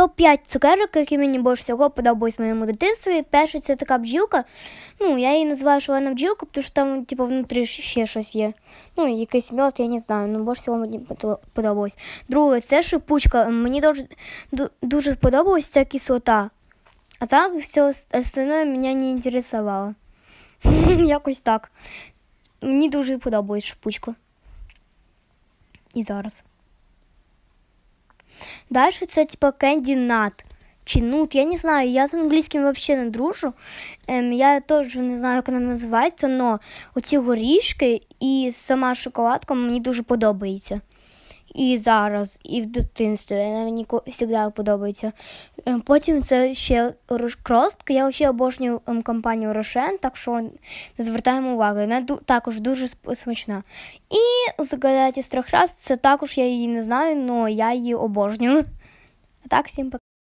топ-5 цукерок, які мені більше всього подобались в моєму дитинстві. Перше це така бджілка. Ну, я її називаю шалена бджілка, тому що там, типу, внутрі ще щось є. Ну, якийсь мед, я не знаю, ну більше всього мені подо- подобалось. Друге, це шипучка. Мені дуже, ду- дуже сподобалась ця кислота. А так все остальное мене не інтересувало. Якось так. Мені дуже подобається шипучка. І зараз. Далі це типа кенді нат. Чи нут, я не знаю, я з англійським взагалі не дружу. Ем, я теж не знаю, як вона називається, але оці горішки і сама шоколадка мені дуже подобається. І зараз, і в дитинстві. Мені завжди подобається. Ем, Потім це ще кростка. Я ще обожнюю ем, компанію Рошен, так що не звертаємо уваги. Вона також дуже смачна. І загадайте з трьох раз, це також я її не знаю, але я її обожнюю. А так, всім пока.